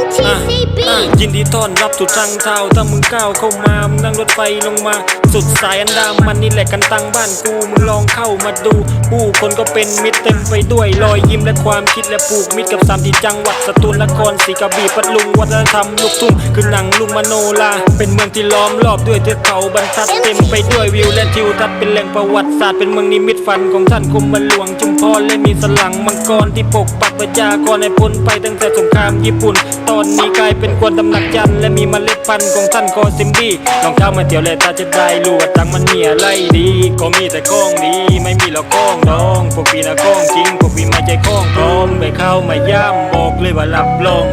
MTCB ยินดีต้อนรับสู่ทางเท้าถ้ามึงก้าวเข้ามา มึงนั่งรถไฟลงมา สุดสายอันดามันนี่แหละกันตังบ้านกู มึงลองเข้ามาดู ผู้คนก็เป็นมิตรเต็มไปด้วยรอยยิ้มและความคิดและผูกมิตรกับสามที่จังหวัดสตูลนครศรีกระบี่พัทลุงวัฒนธรรมลูกทุ่งคือหนังลุงมโนลาเป็นเมืองที่ล้อมรอบด้วยเทือกเขาบรรทัดเต็มไปด้วยวิวและทิวทัศน์เป็นแหล่งประวัติศาสตร์เป็นเมืองนิมิต ฝันของท่านกรมหลวงชุมพรและมีสลังมังกรที่ปกปักประชากรให้พ้นไปตั้งแต่สงครามญี่ปุ่น ตอนนี้กลายเป็นกวนตำหนักยันต์และมีเมล็ดพันธุ์ของท่านกอซิมบี้ลองเท้ามาเที่ยวเลยตาจะได้รู้ว่าตังมันมีอะไรดี ก็มีแต่ข้องดีไม่มีหรอกข้องดองพวกพี่นะข้องจริงพวกพี่ไม่ใจข้องปลอมไปเข้ามาย่ำบอกเลยว่ารับรอง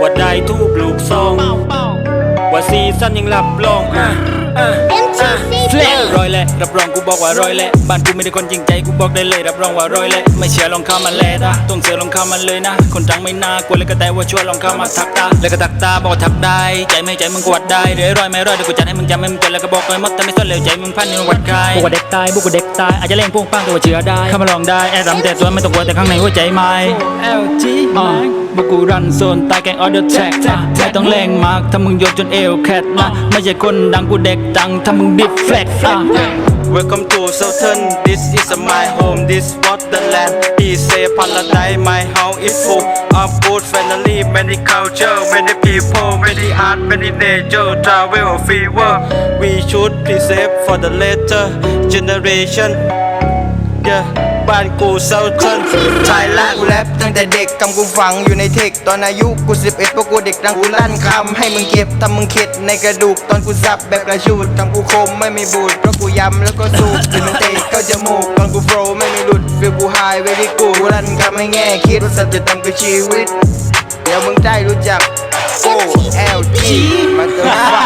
ว่าได้ทูบลูกซองว่าซีซั่นยังรับรองอะ อะอะ MTCB แฟลร้อยแหละรับรองกูบอกว่าร้อยแหละบ้านกูไม่ได้คนจริงใจกูบอกได้เลยรับรองว่าร้อยแหละไม่เชื่อลองเข้ามาแลตาต้องเสือลองเข้ามาเลยนะ คนจังไม่น่ากลัวเลยก็แต่ว่าช่วยลองเข้ามาทักตาแล้วก็ทักตาบอกว่าทักได้ ใจไม่ใจมึงก็วัดได้เดี๋ยวร้อยไม่ร้อยเดี๋ยวกูจัดให้มึงจำให้มึงจดแล้วก็บอกเลยหมดแต่ไม่สนเลยใจมึงพันนี่มึงวัดใครบอกว่าเด็กตายบอกว่าเด็กตายอาจจะเล่งพุ่งปังแต่ว่าเชื่อได้เข้ามาลองได้แอบรำแต่ตัวไม่ต้องกลัวแต่ข้างในหัวใจไม่ LG อ่ะบุกูรันโซนตายแกงออเดอร์แท็กไม่ต้องแรงมากถ้ามึงโยนจนเอวแคทนะไม่ใช่คนดังกูเด็กดังถ้ามึงดิฟแฟลกอะ Welcome to Southern, this is my home, this wonderland. He say paradise, my house is full of good family, many culture, many people, many art, many nature, travel fever. We should preserve for the later generation. Yeah. บ้านกูเซาเทิร์นไทยลนด์กูแรปตั้งแต่เด็กกำกูฝังอยู่ในเทคตอนอายุกูสิบเอ็ดพวกกูเด็กดังกูลั่นคำให้มึงเก็บทำมึงเข็ดในกระดูกตอนกูซับแบบกระชูดทำกูคมไม่มีบูดเพราะกูยำแล้วก็สูบถึงมันเตะเข้าจมูกตอนกูโฟล์ไม่มีหลุดฟิลกูไฮเวลี่กูกูลั่นคำให้แง่คิดว่าสัจธรรมคือชีวิตเดี๋ยวมึงได้รู้จัก O L G มาเติม